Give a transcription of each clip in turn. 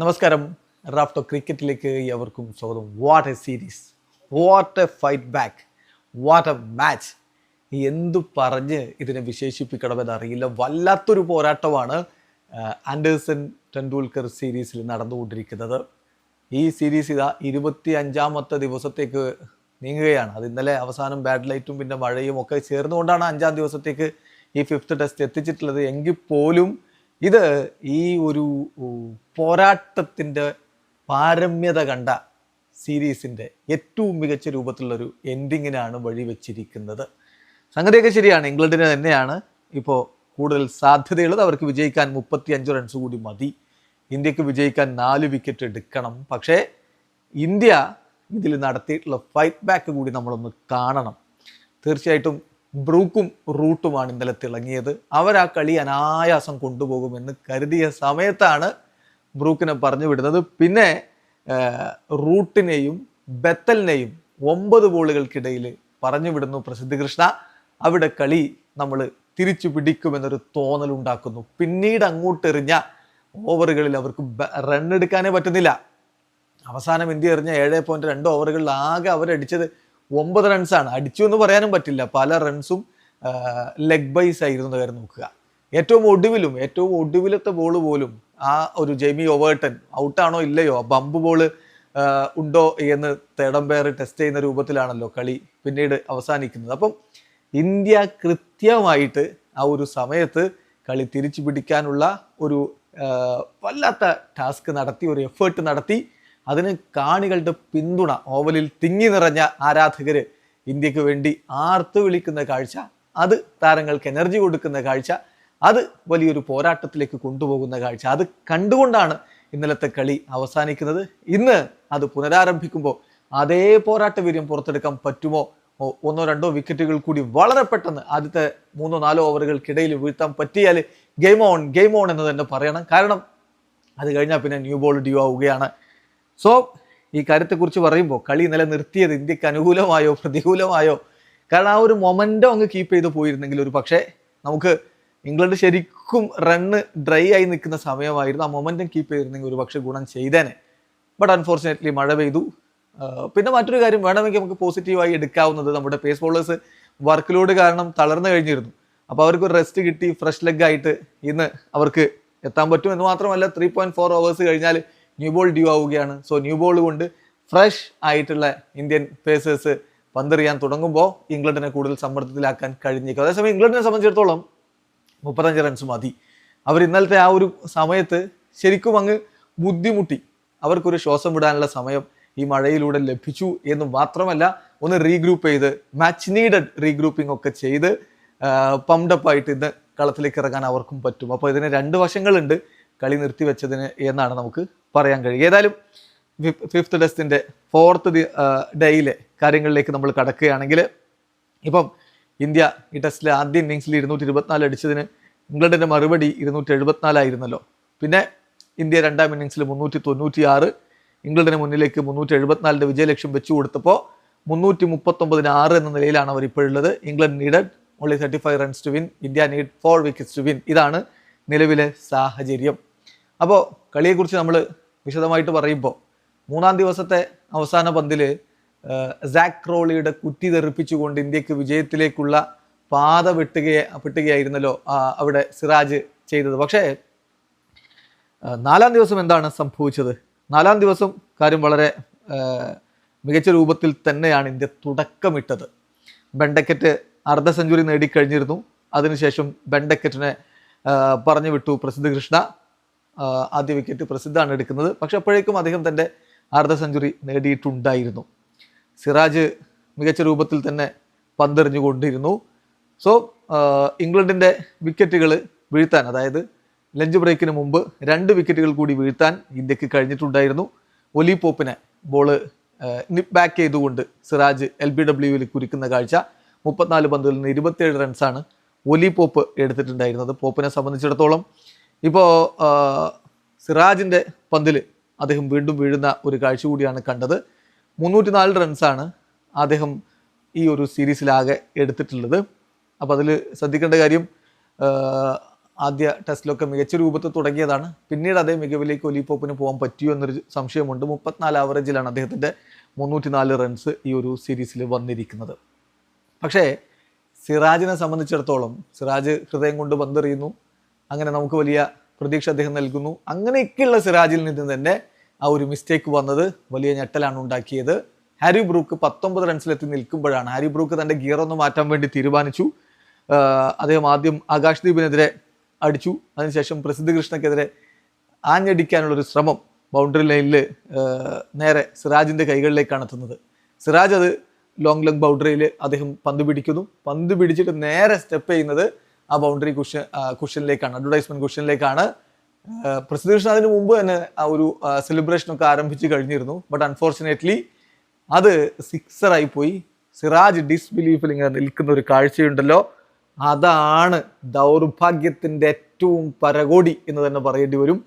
നമസ്കാരം. റാഫ്റ്റോ ക്രിക്കറ്റിലേക്ക് എവർക്കും സ്വാഗതം. What a series what a fight back what a match എന്തു പറഞ്ഞ് ഇതിനെ വിശേഷിപ്പിക്കണമെന്ന് അറിയില്ല. വല്ലാത്തൊരു പോരാട്ടമാണ് ആൻഡേഴ്സൺ ടെണ്ടുൽക്കർ സീരീസിൽ നടന്നുകൊണ്ടിരിക്കുന്നത്. ഈ സീരീസ് ഇതാ ഇരുപത്തി അഞ്ചാമത്തെ ദിവസത്തേക്ക് നീങ്ങുകയാണ്. അത് ഇന്നലെ അവസാനം ബാഡ് ലൈറ്റും പിന്നെ മഴയും ഒക്കെ ചേർന്നുകൊണ്ടാണ് അഞ്ചാം ദിവസത്തേക്ക് ഈ ഫിഫ്ത്ത് ടെസ്റ്റ് എത്തിച്ചിട്ടുള്ളത്. എങ്കിൽ പോലും ഇത് ഈ ഒരു പോരാട്ടത്തിന്റെ പാരമ്യത കണ്ട സീരീസിന്റെ ഏറ്റവും മികച്ച രൂപത്തിലുള്ളൊരു എൻഡിങ്ങിനാണ് വഴിവെച്ചിരിക്കുന്നത്. സംഗതിയൊക്കെ ശരിയാണ് ഇംഗ്ലണ്ടിന് തന്നെയാണ് ഇപ്പോൾ കൂടുതൽ സാധ്യതയുള്ളത്. അവർക്ക് വിജയിക്കാൻ മുപ്പത്തി അഞ്ച് റൺസ് കൂടി മതി. ഇന്ത്യയ്ക്ക് വിജയിക്കാൻ നാല് വിക്കറ്റ് എടുക്കണം. പക്ഷേ ഇന്ത്യ ഇതിൽ നടത്തിയിട്ടുള്ള ഫൈറ്റ് ബാക്ക് കൂടി നമ്മളൊന്ന് കാണണം. തീർച്ചയായിട്ടും ബ്രൂക്കും റൂട്ടുമാണ് ഇന്നലെ തിളങ്ങിയത്. അവർ ആ കളി അനായാസം കൊണ്ടുപോകുമെന്ന് കരുതിയ സമയത്താണ് ബ്രൂക്കിനെ പറഞ്ഞു വിടുന്നത്. പിന്നെ റൂട്ടിനെയും ബത്തലിനെയും ഒമ്പത് ബോളുകൾക്കിടയിൽ പറഞ്ഞു വിടുന്നു പ്രസിദ്ധ കൃഷ്ണ. അവിടെ കളി നമ്മൾ തിരിച്ചു പിടിക്കുമെന്നൊരു തോന്നലുണ്ടാക്കുന്നു പിന്നീട് അങ്ങോട്ട് എറിഞ്ഞ ഓവറുകളിൽ അവർക്ക് റൺ എടുക്കാനേ പറ്റുന്നില്ല. അവസാനം ഇന്ത്യ എറിഞ്ഞ ഏഴ് പോയിന്റ് രണ്ട് ഓവറുകളിൽ ആകെ അവരടിച്ചത് ഒമ്പത് റൺസാണ് അടിച്ചു എന്ന് പറയാനും പറ്റില്ല. പല റൺസും ലെഗ് ബൈസ് ആയിരുന്നു കാര്യം നോക്കുക. ഏറ്റവും ഒടുവിലും ഏറ്റവും ഒടുവിലത്തെ ബോൾ പോലും ആ ഒരു ജെയ്മി ഒവേർട്ടൻ ഔട്ടാണോ ഇല്ലയോ ബമ്പ് ബോൾ ഉണ്ടോ എന്ന് തേടം പേർ ടെസ്റ്റ് ചെയ്യുന്ന രൂപത്തിലാണല്ലോ കളി പിന്നീട് അവസാനിക്കുന്നത്. അപ്പം ഇന്ത്യ കൃത്യമായിട്ട് ആ ഒരു സമയത്ത് കളി തിരിച്ചു പിടിക്കാനുള്ള ഒരു വല്ലാത്ത ടാസ്ക് നടത്തി ഒരു എഫേർട്ട് നടത്തി അതിന് കാണികളുടെ പിന്തുണ ഓവലിൽ തിങ്ങി നിറഞ്ഞ ആരാധകര് ഇന്ത്യയ്ക്ക് വേണ്ടി ആർത്തു വിളിക്കുന്ന കാഴ്ച അത് താരങ്ങൾക്ക് എനർജി കൊടുക്കുന്ന കാഴ്ച അത് വലിയൊരു പോരാട്ടത്തിലേക്ക് കൊണ്ടുപോകുന്ന കാഴ്ച. അത് കണ്ടുകൊണ്ടാണ് ഇന്നലത്തെ കളി അവസാനിക്കുന്നത്. ഇന്ന് അത് പുനരാരംഭിക്കുമ്പോൾ അതേ പോരാട്ട വീര്യം പുറത്തെടുക്കാൻ പറ്റുമോ? ഒന്നോ രണ്ടോ വിക്കറ്റുകൾ കൂടി വളരെ പെട്ടെന്ന് ആദ്യത്തെ മൂന്നോ നാലോ ഓവറുകൾക്കിടയിൽ വീഴ്ത്താൻ പറ്റിയാൽ ഗെയിം ഓൺ ഗെയിം ഓൺ എന്ന് തന്നെ പറയണം. കാരണം അത് കഴിഞ്ഞാൽ പിന്നെ ന്യൂ ബോൾ ഡ്യൂ ആവുകയാണ്. സോ ഈ കാര്യത്തെക്കുറിച്ച് പറയുമ്പോൾ കളി ഇന്നലെ നിർത്തിയത് ഇന്ത്യയ്ക്ക് അനുകൂലമായോ പ്രതികൂലമായോ? കാരണം ആ ഒരു മൊമെന്റം അങ്ങ് കീപ്പ് ചെയ്ത് പോയിരുന്നെങ്കിൽ ഒരു പക്ഷേ നമുക്ക് ഇംഗ്ലണ്ട് ശരിക്കും റണ്ണ് ഡ്രൈ ആയി നിൽക്കുന്ന സമയമായിരുന്നു. ആ മൊമെന്റം കീപ്പ് ചെയ്തിരുന്നെങ്കിൽ ഒരു പക്ഷേ ഗുണം ചെയ്തേനെ. ബട്ട് അൺഫോർച്ചുനേറ്റ്ലി മഴ പെയ്തു. പിന്നെ മറ്റൊരു കാര്യം വേണമെങ്കിൽ നമുക്ക് പോസിറ്റീവായി എടുക്കാവുന്നത് നമ്മുടെ പേസ് ബോളേഴ്സ് വർക്ക് ലോഡ് കാരണം തളർന്നു കഴിഞ്ഞിരുന്നു. അപ്പോൾ അവർക്ക് ഒരു റെസ്റ്റ് കിട്ടി ഫ്രഷ് ലെഗ് ആയിട്ട് ഇന്ന് അവർക്ക് എത്താൻ പറ്റും. എന്ന് മാത്രമല്ല ത്രീ പോയിന്റ് ഫോർ അവേഴ്സ് കഴിഞ്ഞാൽ ന്യൂ ബോൾ ഡ്യൂ ആവുകയാണ്. സോ ന്യൂ ബോൾ കൊണ്ട് ഫ്രഷ് ആയിട്ടുള്ള ഇന്ത്യൻ പേസേഴ്സ് പന്തെറിയാൻ തുടങ്ങുമ്പോൾ ഇംഗ്ലണ്ടിനെ കൂടുതൽ സമ്മർദ്ദത്തിലാക്കാൻ കഴിഞ്ഞേക്കും. അതേസമയം ഇംഗ്ലണ്ടിനെ സംബന്ധിച്ചിടത്തോളം മുപ്പത്തഞ്ച് റൺസ് മതി. അവർ ഇന്നലത്തെ ആ ഒരു സമയത്ത് ശരിക്കും അങ്ങ് ബുദ്ധിമുട്ടി. അവർക്കൊരു ശ്വാസം വിടാനുള്ള സമയം ഈ മഴയിലൂടെ ലഭിച്ചു എന്ന് മാത്രമല്ല ഒന്ന് റീഗ്രൂപ്പ് ചെയ്ത് മാച്ച് നീഡഡ് റീഗ്രൂപ്പിംഗ് ഒക്കെ ചെയ്ത് പംഡപ്പ് ആയിട്ട് ഇന്ന് കളത്തിലേക്ക് ഇറങ്ങാൻ അവർക്കും പറ്റും. അപ്പോൾ ഇതിന് രണ്ട് വശങ്ങളുണ്ട്. കളി നിർത്തിവെച്ചതിന് എന്നാണ് നമുക്ക് പറയാൻ കഴിയും. ഏതായാലും ഫിഫ്ത്ത് ടെസ്റ്റിന്റെ ഫോർത്ത് ഡേയിലെ കാര്യങ്ങളിലേക്ക് നമ്മൾ കടക്കുകയാണെങ്കിൽ ഇപ്പം ഇന്ത്യ ഈ ടെസ്റ്റിലെ ആദ്യ ഇന്നിങ്സിൽ ഇരുന്നൂറ്റി ഇരുപത്തിനാല് അടിച്ചതിന് ഇംഗ്ലണ്ടിന്റെ മറുപടി ഇരുന്നൂറ്റി എഴുപത്തിനാലായിരുന്നല്ലോ പിന്നെ ഇന്ത്യ രണ്ടാം ഇന്നിങ്സിൽ മുന്നൂറ്റി തൊണ്ണൂറ്റി ആറ് ഇംഗ്ലണ്ടിന് മുന്നിലേക്ക് മുന്നൂറ്റി എഴുപത്തിനാലിന്റെ വിജയലക്ഷ്യം വെച്ചു കൊടുത്തപ്പോൾ മുന്നൂറ്റി മുപ്പത്തൊമ്പതിന് ആറ് എന്ന നിലയിലാണ് അവർ ഇപ്പോഴുള്ളത് England needed only thirty five runs to win India need four wickets to win ഇതാണ് നിലവിലെ സാഹചര്യം. അപ്പോൾ കളിയെക്കുറിച്ച് നമ്മൾ വിശദമായിട്ട് പറയുമ്പോൾ മൂന്നാം ദിവസത്തെ അവസാന പന്തിൽ സാക് റോളിയുടെ കുറ്റി തെറിപ്പിച്ചുകൊണ്ട് ഇന്ത്യയ്ക്ക് വിജയത്തിലേക്കുള്ള പാത വെട്ടുകയെ വെട്ടുകയായിരുന്നല്ലോ അവിടെ സിറാജ് ചെയ്തത്. പക്ഷേ നാലാം ദിവസം എന്താണ് സംഭവിച്ചത്? നാലാം ദിവസം കാര്യം വളരെ മികച്ച രൂപത്തിൽ തന്നെയാണ് ഇന്ത്യ തുടക്കമിട്ടത്. ബെണ്ടക്കറ്റ് അർദ്ധ സെഞ്ചുറി നേടിക്കഴിഞ്ഞിരുന്നു. അതിനുശേഷം ബെണ്ടക്കറ്റിനെ പറഞ്ഞു വിട്ടു പ്രസിദ്ധ കൃഷ്ണ. ആദ്യ വിക്കറ്റ് പ്രസിദ്ധാണ് എടുക്കുന്നത്. പക്ഷെ അപ്പോഴേക്കും അദ്ദേഹം തന്റെ അർദ്ധ സെഞ്ചുറി നേടിയിട്ടുണ്ടായിരുന്നു. സിറാജ് മികച്ച രൂപത്തിൽ തന്നെ പന്തെറിഞ്ഞുകൊണ്ടിരുന്നു. സോ ഇംഗ്ലണ്ടിന്റെ വിക്കറ്റുകൾ വീഴ്ത്താൻ അതായത് ലഞ്ച് ബ്രേക്കിന് മുമ്പ് രണ്ട് വിക്കറ്റുകൾ കൂടി വീഴ്ത്താൻ ഇന്ത്യയ്ക്ക് കഴിഞ്ഞിട്ടുണ്ടായിരുന്നു. ഒലി പോപ്പിനെ ബോൾ നിപ് ബാക്ക് ചെയ്തുകൊണ്ട് സിറാജ് എൽ ബി ഡബ്ല്യുവിൽ കുരുക്കുന്ന കാഴ്ച. മുപ്പത്തിനാല് പന്തുകളിൽ നിന്ന് ഇരുപത്തിയേഴ് റൺസാണ് ഒലി പോപ്പ് എടുത്തിട്ടുണ്ടായിരുന്നത്. പോപ്പിനെ സംബന്ധിച്ചിടത്തോളം ഇപ്പോൾ സിറാജിന്റെ പന്തിൽ അദ്ദേഹം വീണ്ടും വീഴുന്ന ഒരു കാഴ്ച കൂടിയാണ് കണ്ടത്. മുന്നൂറ്റി നാല് റൺസാണ് അദ്ദേഹം ഈ ഒരു സീരീസിലാകെ എടുത്തിട്ടുള്ളത്. അപ്പോൾ അതിൽ ശ്രദ്ധിക്കേണ്ട കാര്യം ആദ്യ ടെസ്റ്റിലൊക്കെ മികച്ച രൂപത്തിൽ തുടങ്ങിയതാണ്. പിന്നീട് അതേ മികവിലേക്ക് ഒലിപ്പോപ്പിന് പോകാൻ പറ്റിയോ എന്നൊരു സംശയമുണ്ട്. മുപ്പത്തിനാല് ആവറേജിലാണ് അദ്ദേഹത്തിന്റെ മുന്നൂറ്റി നാല് റൺസ് ഈ ഒരു സീരീസിൽ വന്നിരിക്കുന്നത്. പക്ഷേ സിറാജിനെ സംബന്ധിച്ചിടത്തോളം സിറാജ് ഹൃദയം കൊണ്ട് പന്തെറിയുന്നു. അങ്ങനെ നമുക്ക് വലിയ പ്രതീക്ഷ അദ്ദേഹം നൽകുന്നു. അങ്ങനെയൊക്കെയുള്ള സിറാജിൽ നിന്ന് തന്നെ ആ ഒരു മിസ്റ്റേക്ക് വന്നത് വലിയ ഞെട്ടലാണ് ഉണ്ടാക്കിയത്. ഹാരി ബ്രൂക്ക് പത്തൊമ്പത് റൺസിലെത്തി നിൽക്കുമ്പോഴാണ് ഹാരി ബ്രൂക്ക് തന്റെ ഗിയർ ഒന്ന് മാറ്റാൻ വേണ്ടി തീരുമാനിച്ചു. അദ്ദേഹം ആദ്യം ആകാശ് ദീപിനെതിരെ അടിച്ചു. അതിനുശേഷം പ്രസിദ്ധ കൃഷ്ണക്കെതിരെ ആഞ്ഞടിക്കാനുള്ള ഒരു ശ്രമം ബൗണ്ടറി ലൈനിൽ നേരെ സിറാജിന്റെ കൈകളിലേക്കാണ് എത്തുന്നത്. സിറാജ് അത് ലോങ് ലെഗ് ബൗണ്ടറിയിൽ അദ്ദേഹം പന്ത് പിടിക്കുന്നു. പന്ത് പിടിച്ചിട്ട് നേരെ സ്റ്റെപ്പ് ചെയ്യുന്നത് ആ ബൗണ്ടറി കുഷൻ കുഷനിലേക്കാണ് അഡ്വർടൈസ്മെന്റ് കുഷനിലേക്കാണ് പ്രസിദ്ധീഷൻ അതിന് മുമ്പ് തന്നെ ആ ഒരു സെലിബ്രേഷൻ ഒക്കെ ആരംഭിച്ച് കഴിഞ്ഞിരുന്നു. ബട്ട് അൺഫോർച്ചുനേറ്റ്ലി അത് സിക്സറായി പോയി. സിറാജ് ഡിസ്ബിലീഫിൽ ഇങ്ങനെ നിൽക്കുന്ന ഒരു കാഴ്ചയുണ്ടല്ലോ. അതാണ് ദൗർഭാഗ്യത്തിന്റെ ഏറ്റവും പരകോടി എന്ന് തന്നെ പറയേണ്ടി വരും.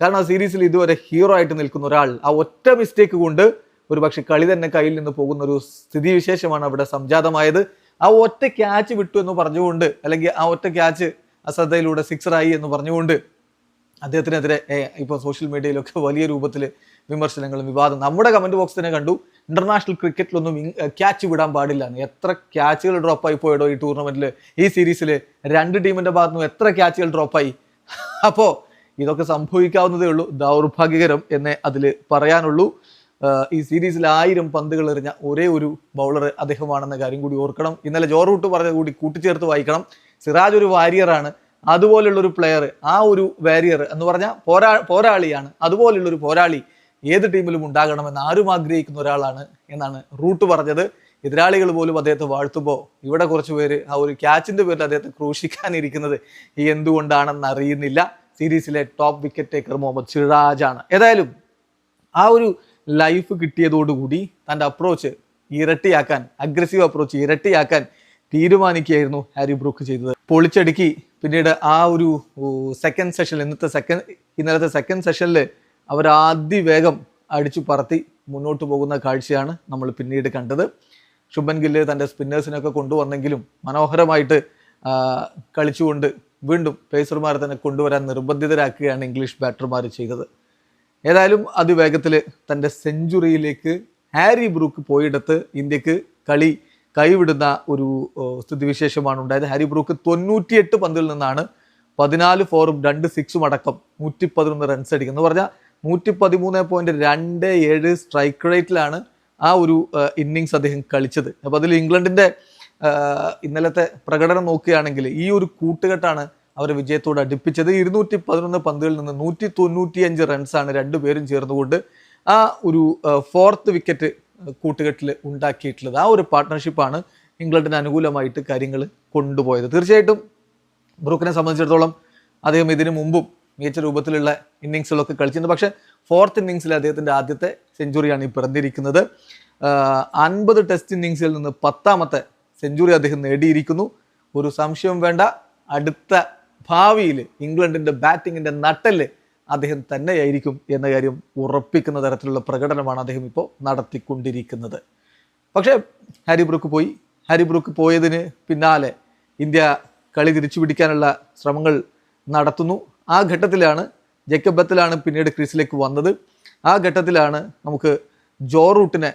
കാരണം ആ സീരീസിൽ ഇതുവരെ ഹീറോ ആയിട്ട് നിൽക്കുന്ന ഒരാൾ ആ ഒറ്റ മിസ്റ്റേക്ക് കൊണ്ട് ഒരു പക്ഷെ കളി തന്നെ കയ്യിൽ നിന്ന് പോകുന്ന ഒരു സ്ഥിതിവിശേഷമാണ് അവിടെ സംജാതമായത്. ആ ഒറ്റ ക്യാച്ച് വിട്ടു എന്ന് പറഞ്ഞുകൊണ്ട് അല്ലെങ്കിൽ ആ ഒറ്റ ക്യാച്ച് അശ്രദ്ധയിലൂടെ സിക്സറായി എന്ന് പറഞ്ഞുകൊണ്ട് അദ്ദേഹത്തിനെതിരെ ഇപ്പോൾ സോഷ്യൽ മീഡിയയിലൊക്കെ വലിയ രൂപത്തിൽ വിമർശനങ്ങളും വിവാദം. നമ്മുടെ കമന്റ് ബോക്സ് തന്നെ കണ്ടു. ഇന്റർനാഷണൽ ക്രിക്കറ്റിലൊന്നും ക്യാച്ച് വിടാൻ പാടില്ല. എത്ര ക്യാച്ചുകൾ ഡ്രോപ്പായി പോയടോ ഈ ടൂർണമെന്റിൽ ഈ സീരീസിൽ രണ്ട് ടീമിന്റെ ഭാഗത്തു നിന്നും എത്ര ക്യാച്ചുകൾ ഡ്രോപ്പായി അപ്പോൾ ഇതൊക്കെ സംഭവിക്കാവുന്നതേ ഉള്ളൂ. ദൗർഭാഗ്യകരം എന്നേ അതിൽ പറയാനുള്ളൂ. ഈ സീരീസിൽ ആയിരം പന്തുകൾ എറിഞ്ഞ ഒരേ ഒരു ബൗളർ അദ്ദേഹമാണെന്ന കാര്യം കൂടി ഓർക്കണം. ഇന്നലെ ജോറൂട്ട് പറഞ്ഞത് കൂടി കൂട്ടിച്ചേർത്ത് വായിക്കണം. സിറാജ് ഒരു വാരിയറാണ് അതുപോലുള്ള ഒരു പ്ലെയർ ആ ഒരു വാരിയർ എന്ന് പറഞ്ഞാൽ പോരാ പോരാളിയാണ്. അതുപോലുള്ള ഒരു പോരാളി ഏത് ടീമിലും ഉണ്ടാകണമെന്ന് ആരും ആഗ്രഹിക്കുന്ന ഒരാളാണ് എന്നാണ് റൂട്ട് പറഞ്ഞത്. എതിരാളികൾ പോലും അദ്ദേഹത്തെ വാഴ്ത്തുമ്പോൾ ഇവിടെ കുറച്ച് പേര് ആ ഒരു ക്യാച്ചിന്റെ പേരിൽ അദ്ദേഹത്തെ ക്രൂശിക്കാനിരിക്കുന്നത് ഈ എന്തുകൊണ്ടാണെന്ന് അറിയുന്നില്ല. സീരീസിലെ ടോപ്പ് വിക്കറ്റ് ടേക്കർ മുഹമ്മദ് സിറാജാണ്. ഏതായാലും ആ ഒരു ലൈഫ് കിട്ടിയതോടുകൂടി തന്റെ അപ്രോച്ച് ഇരട്ടിയാക്കാൻ അഗ്രസീവ് അപ്രോച്ച് ഇരട്ടിയാക്കാൻ തീരുമാനിക്കുകയായിരുന്നു ഹാരി ബ്രൂക്ക് ചെയ്തത്. പൊളിച്ചടുക്കി പിന്നീട് ആ ഒരു സെക്കൻഡ് സെഷൻ ഇന്നത്തെ സെക്കൻഡ് ഇന്നലത്തെ സെക്കൻഡ് സെഷനിൽ അവർ വേഗം അടിച്ചു പറത്തി മുന്നോട്ട് പോകുന്ന കാഴ്ചയാണ് നമ്മൾ പിന്നീട് കണ്ടത്. ശുഭൻ ഗില്ല് തന്റെ സ്പിന്നേഴ്സിനൊക്കെ കൊണ്ടുവന്നെങ്കിലും മനോഹരമായിട്ട് കളിച്ചുകൊണ്ട് വീണ്ടും പേസർമാരെ തന്നെ കൊണ്ടുവരാൻ നിർബന്ധിതരാക്കുകയാണ് ഇംഗ്ലീഷ് ബാറ്റർമാർ ചെയ്തത്. ഏതായാലും അതിവേഗത്തിൽ തന്റെ സെഞ്ചുറിയിലേക്ക് ഹാരി ബ്രൂക്ക് പോയിടത്ത് ഇന്ത്യയ്ക്ക് കളി കൈവിടുന്ന ഒരു സ്ഥിതിവിശേഷമാണ് ഉണ്ടായത്. ഹാരി ബ്രൂക്ക് തൊണ്ണൂറ്റിയെട്ട് പന്തിൽ നിന്നാണ് പതിനാല് ഫോറും രണ്ട് സിക്സും അടക്കം നൂറ്റി പതിനൊന്ന് റൺസ് അടിക്കുന്നത്. എന്ന് പറഞ്ഞാൽ നൂറ്റി പതിമൂന്ന് പോയിന്റ് രണ്ട് ഏഴ് സ്ട്രൈക്ക് റേറ്റിലാണ് ആ ഒരു ഇന്നിങ്സ് അദ്ദേഹം കളിച്ചത്. അപ്പോൾ അതിൽ ഇംഗ്ലണ്ടിന്റെ ആ, ഇന്നലത്തെ പ്രകടനം നോക്കുകയാണെങ്കിൽ ഈ ഒരു കൂട്ടുകെട്ടാണ് അവരെ വിജയത്തോട് അടുപ്പിച്ചത്. ഇരുന്നൂറ്റി പതിനൊന്ന് പന്തുകളിൽ നിന്ന് നൂറ്റി തൊണ്ണൂറ്റിയഞ്ച് റൺസാണ് രണ്ടുപേരും ചേർന്നുകൊണ്ട് ആ ഒരു ഫോർത്ത് വിക്കറ്റ് കൂട്ടുകെട്ടിൽ ഉണ്ടാക്കിയിട്ടുള്ളത്. ആ ഒരു പാർട്ട്ണർഷിപ്പാണ് ഇംഗ്ലണ്ടിന് അനുകൂലമായിട്ട് കാര്യങ്ങൾ കൊണ്ടുപോയത്. തീർച്ചയായിട്ടും ബ്രൂക്കിനെ സംബന്ധിച്ചിടത്തോളം അദ്ദേഹം ഇതിനു മുമ്പും മികച്ച രൂപത്തിലുള്ള ഇന്നിങ്സുകളൊക്കെ കളിച്ചിട്ടുണ്ട് പക്ഷേ ഫോർത്ത് ഇന്നിങ്സിൽ അദ്ദേഹത്തിന്റെ ആദ്യത്തെ സെഞ്ചുറിയാണ് ഈ പിറന്നിരിക്കുന്നത്. അൻപത് ടെസ്റ്റ് ഇന്നിങ്സിൽ നിന്ന് പത്താമത്തെ സെഞ്ചുറി അദ്ദേഹം നേടിയിരിക്കുന്നു. ഒരു സംശയവും വേണ്ട. അടുത്ത ഭാവിയിൽ ഇംഗ്ലണ്ടിന്റെ ബാറ്റിങ്ങിന്റെ നട്ടൽ അദ്ദേഹം തന്നെയായിരിക്കും എന്ന കാര്യം ഉറപ്പിക്കുന്ന തരത്തിലുള്ള പ്രകടനമാണ് അദ്ദേഹം ഇപ്പോൾ നടത്തിക്കൊണ്ടിരിക്കുന്നത്. പക്ഷേ ഹാരി ബ്രൂക്ക് പോയി. ഹാരി ബ്രൂക്ക് പോയതിന് പിന്നാലെ ഇന്ത്യ കളി തിരിച്ചു പിടിക്കാനുള്ള ശ്രമങ്ങൾ നടത്തുന്നു. ആ ഘട്ടത്തിലാണ് ജേക്കബ് ബത്തലാണ് പിന്നീട് ക്രീസിലേക്ക് വന്നത്. ആ ഘട്ടത്തിലാണ് നമുക്ക് ജോ റൂട്ടിനെ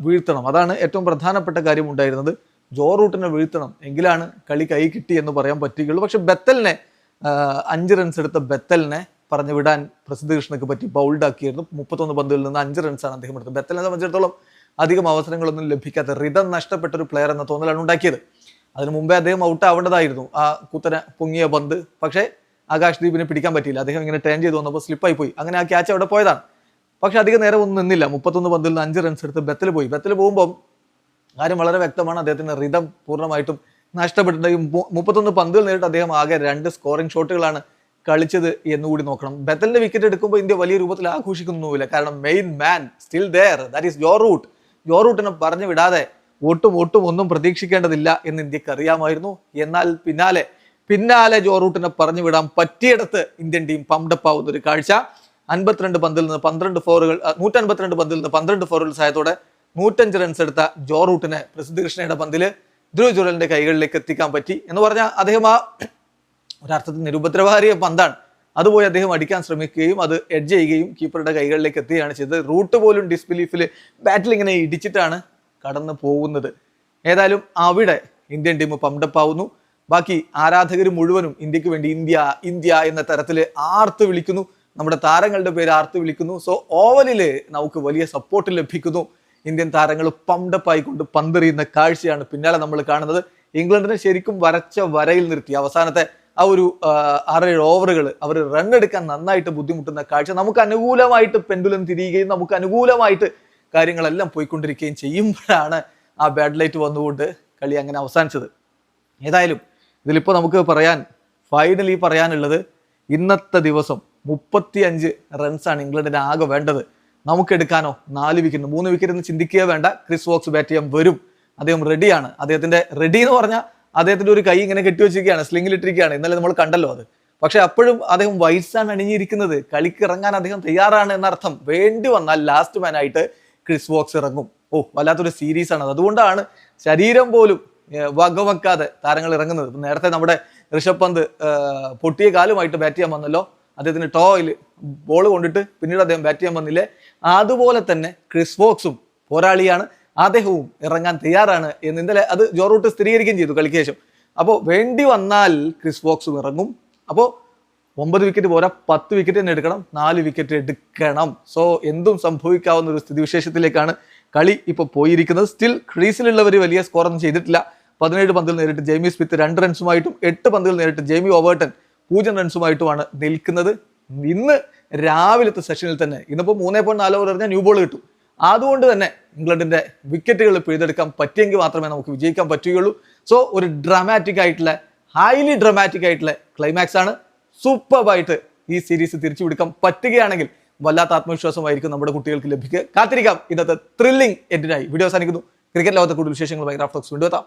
വീഴ്ത്തണം. അതാണ് ഏറ്റവും പ്രധാനപ്പെട്ട കാര്യം ഉണ്ടായിരുന്നത്. ജോ റൂട്ടിനെ വീഴ്ത്തണം. എങ്കിലാണ് കളി കൈ കിട്ടി എന്ന് പറയാൻ പറ്റുകയുള്ളൂ. പക്ഷെ ബത്തലിനെ അഞ്ച് റൺസ് എടുത്ത ബെത്തലിനെ പറഞ്ഞു വിടാൻ പ്രസിദ്ധ കൃഷ്ണക്ക് പറ്റി ബൗൾഡ് ആക്കിയിരുന്നു മുപ്പത്തൊന്ന് പന്തുകളിൽ നിന്ന് അഞ്ച് റൺസാണ് അദ്ദേഹം എടുത്തത്. ബെത്തലിനെ സംബന്ധിച്ചിടത്തോളം അധികം അവസരങ്ങളൊന്നും ലഭിക്കാത്ത റിതം നഷ്ടപ്പെട്ട ഒരു പ്ലെയർ എന്ന തോന്നലാണ് ഉണ്ടാക്കിയത്. അതിനു മുമ്പേ അദ്ദേഹം ഔട്ട് ആവേണ്ടതായിരുന്നു. ആ കുത്തനെ പൊങ്ങിയ പന്ത്. പക്ഷേ ആകാശ് ദീപിനെ പിടിക്കാൻ പറ്റിയില്ല. അദ്ദേഹം ഇങ്ങനെ ടേൺ ചെയ്ത് വന്നപ്പോൾ സ്ലിപ്പായി പോയി. അങ്ങനെ ആ ക്യാച്ച് അവിടെ പോയതാണ്. പക്ഷെ അധികം നേരം ഒന്നും നിന്നില്ല. മുപ്പത്തൊന്ന് പന്തിൽ നിന്ന് അഞ്ച് റൺസ് എടുത്ത് ബത്തിൽ പോയി. ബത്തിൽ പോകുമ്പോൾ കാര്യം വളരെ വ്യക്തമാണ്. അദ്ദേഹത്തിന്റെ റിതം പൂർണമായിട്ടും നഷ്ടപ്പെട്ടിട്ടുണ്ട് മുപ്പത്തൊന്ന് പന്തുകൾ നേരിട്ട് അദ്ദേഹം ആകെ രണ്ട് സ്കോറിംഗ് ഷോട്ടുകളാണ് കളിച്ചത് എന്നുകൂടി നോക്കണം. ബത്തലിന്റെ വിക്കറ്റ് എടുക്കുമ്പോൾ ഇന്ത്യ വലിയ രൂപത്തിൽ ആഘോഷിക്കുന്നുമില്ല കാരണം main man still there that is your Root your റൂട്ടിനെ പറഞ്ഞു വിടാതെ ഒട്ടും ഒട്ടും ഒന്നും പ്രതീക്ഷിക്കേണ്ടതില്ല എന്ന് ഇന്ത്യയ്ക്ക് അറിയാമായിരുന്നു. എന്നാൽ പിന്നാലെ പിന്നാലെ ജോ റൂട്ടിനെ പറഞ്ഞു വിടാൻ പറ്റിയിടത്ത് ഇന്ത്യൻ ടീം പമ്പഡപ്പ് ആവുന്ന ഒരു കാഴ്ച. അൻപത്തിരണ്ട് പന്തിൽ നിന്ന് പന്ത്രണ്ട് ഫോറുകൾ നൂറ്റൻപത്തിരണ്ട് പന്തിൽ നിന്ന് പന്ത്രണ്ട് ഫോറുകൾ സഹായത്തോടെ നൂറ്റഞ്ച് റൺസ് എടുത്ത ജോ റൂട്ടിനെ പ്രസിദ്ധ കൃഷ്ണയുടെ പന്തിൽ ധ്രുവ് ജുറലിന്റെ കൈകളിലേക്ക് എത്തിക്കാൻ പറ്റി എന്ന് പറഞ്ഞാൽ അദ്ദേഹം ആ ഒരർത്ഥത്തിൽ നിരുപദ്രവകാരിയ പന്താണ്. അതുപോയി അദ്ദേഹം അടിക്കാൻ ശ്രമിക്കുകയും അത് എഡ്ജ് ചെയ്യുകയും കീപ്പറുടെ കൈകളിലേക്ക് എത്തുകയാണ് ചെയ്തത്. റൂട്ട് പോലും ഡിസ്ബിലീഫിൽ ബാറ്റിൽ ഇങ്ങനെ ഇടിച്ചിട്ടാണ് കടന്നു പോകുന്നത്. ഏതായാലും അവിടെ ഇന്ത്യൻ ടീം പമ്പഡപ്പ് ആവുന്നു. ബാക്കി ആരാധകർ മുഴുവനും ഇന്ത്യയ്ക്ക് വേണ്ടി ഇന്ത്യ ഇന്ത്യ എന്ന തരത്തിൽ ആർത്ത് വിളിക്കുന്നു. നമ്മുടെ താരങ്ങളുടെ പേര് ആർത്ത് വിളിക്കുന്നു. സോ ഓവലിൽ നമുക്ക് വലിയ സപ്പോർട്ട് ലഭിക്കുന്നു. ഇന്ത്യൻ താരങ്ങൾ പമ്പഡപ്പ് ആയിക്കൊണ്ട് പന്തെറിയുന്ന കാഴ്ചയാണ് പിന്നാലെ നമ്മൾ കാണുന്നത്. ഇംഗ്ലണ്ടിനെ ശരിക്കും വരച്ച വരയിൽ നിർത്തി. അവസാനത്തെ ആ ഒരു ആറ് ആറേഴ് ഓവറുകൾ അവർ റൺ എടുക്കാൻ നന്നായിട്ട് ബുദ്ധിമുട്ടുന്ന കാഴ്ച. നമുക്ക് അനുകൂലമായിട്ട് പെൻഡുലം തിരിയുകയും നമുക്ക് അനുകൂലമായിട്ട് കാര്യങ്ങളെല്ലാം പോയിക്കൊണ്ടിരിക്കുകയും ചെയ്യുമ്പോഴാണ് ആ ബാഡ് ലൈറ്റ് വന്നുകൊണ്ട് കളി അങ്ങനെ അവസാനിച്ചത്. ഏതായാലും ഇതിലിപ്പോൾ നമുക്ക് പറയാൻ ഫൈനലി പറയാനുള്ളത് ഇന്നത്തെ ദിവസം മുപ്പത്തി അഞ്ച് റൺസാണ് ഇംഗ്ലണ്ടിന് ആകെ വേണ്ടത്. നമുക്ക് എടുക്കാനോ? നാല് വിക്കറ്റ് മൂന്ന് വിക്കറ്റ് എന്ന് ചിന്തിക്കുക വേണ്ട. ക്രിസ് വോക്സ് ബാറ്റ് ചെയ്യാൻ വരും. അദ്ദേഹം റെഡിയാണ് അദ്ദേഹത്തിന്റെ റെഡി എന്ന് പറഞ്ഞാൽ അദ്ദേഹത്തിന്റെ ഒരു കൈ ഇങ്ങനെ കെട്ടിവെച്ചിരിക്കുകയാണ് സ്ലിങ്ങിലിട്ടിരിക്കുകയാണ് ഇന്നലെ നമ്മൾ കണ്ടല്ലോ അത്. പക്ഷെ അപ്പോഴും അദ്ദേഹം വയസ്സാണ് അണിഞ്ഞിരിക്കുന്നത് കളിക്ക് ഇറങ്ങാൻ അദ്ദേഹം തയ്യാറാണ് എന്നർത്ഥം. വേണ്ടി വന്നാൽ ലാസ്റ്റ് മാൻ ആയിട്ട് ക്രിസ് വോക്സ് ഇറങ്ങും. ഓ വല്ലാത്തൊരു സീരീസ് ആണ് അതുകൊണ്ടാണ് ശരീരം പോലും വകവെക്കാതെ താരങ്ങൾ ഇറങ്ങുന്നത്. നേരത്തെ നമ്മുടെ ഋഷഭ് പന്ത് പൊട്ടിയ കാലുമായിട്ട് ബാറ്റ് ചെയ്യാൻ വന്നല്ലോ. അദ്ദേഹത്തിന് ടോയിൽ ബോൾ കൊണ്ടിട്ട് പിന്നീട് അദ്ദേഹം ബാറ്റ് ചെയ്യാൻ വന്നില്ലേ? അതുപോലെ തന്നെ ക്രിസ് വോക്സും പോരാളിയാണ് അദ്ദേഹവും ഇറങ്ങാൻ തയ്യാറാണ് എന്ന് ഇന്നലെ അത് ജോറൂട്ട് സ്ഥിരീകരിക്കുകയും ചെയ്തു കളിക്ക് ശേഷം. അപ്പോൾ വേണ്ടി വന്നാൽ ക്രിസ് വോക്സും ഇറങ്ങും. അപ്പോൾ ഒമ്പത് വിക്കറ്റ് പോരാ പത്ത് വിക്കറ്റ് തന്നെ എടുക്കണം നാല് വിക്കറ്റ് എടുക്കണം. സോ എന്തും സംഭവിക്കാവുന്ന ഒരു സ്ഥിതിവിശേഷത്തിലേക്കാണ് കളി ഇപ്പോൾ പോയിരിക്കുന്നത്. സ്റ്റിൽ ക്രീസിലുള്ളവർ വലിയ സ്കോറൊന്നും ചെയ്തിട്ടില്ല. പതിനേഴ് പന്തിൽ നേരിട്ട് ജെയ്മി സ്മിത്ത് രണ്ട് റൺസുമായിട്ടും എട്ട് പന്തുകൾ നേരിട്ട് ജെയ്മി ഓവേർട്ടൺ പൂജ്യം റൺസുമായിട്ടുമാണ് നിൽക്കുന്നത്. ഇന്ന് രാവിലത്തെ സെഷനിൽ തന്നെ ഇന്നിപ്പോൾ മൂന്നേ പോയിന്റ് നാല് ഓവർ എറിഞ്ഞാൽ ന്യൂ ബോൾ കിട്ടും. അതുകൊണ്ട് തന്നെ ഇംഗ്ലണ്ടിന്റെ വിക്കറ്റുകൾ പിഴുതെടുക്കാൻ പറ്റിയെങ്കിൽ മാത്രമേ നമുക്ക് വിജയിക്കാൻ പറ്റുകയുള്ളൂ. സോ ഒരു ഡ്രാമാറ്റിക് ആയിട്ടുള്ള ഹൈലി ഡ്രാമാറ്റിക് ആയിട്ടുള്ള ക്ലൈമാക്സ് ആണ് സൂപ്പർബായിട്ട് ഈ സീരീസ് തിരിച്ചു പിടിക്കാൻ പറ്റുകയാണെങ്കിൽ വല്ലാത്ത ആത്മവിശ്വാസമായിരിക്കും നമ്മുടെ കുട്ടികൾക്ക് ലഭിക്കുക. കാത്തിരിക്കാം. ഇന്നത്തെ ത്രില്ലിംഗ് എൻഡിനായി വീഡിയോ അവസാനിക്കുന്നു. ക്രിക്കറ്റ് ലോകത്തെ കൂടുതൽ വിശേഷങ്ങളുമായി റാഫ്റ്റോക്സ് കൊണ്ടുവെത്താം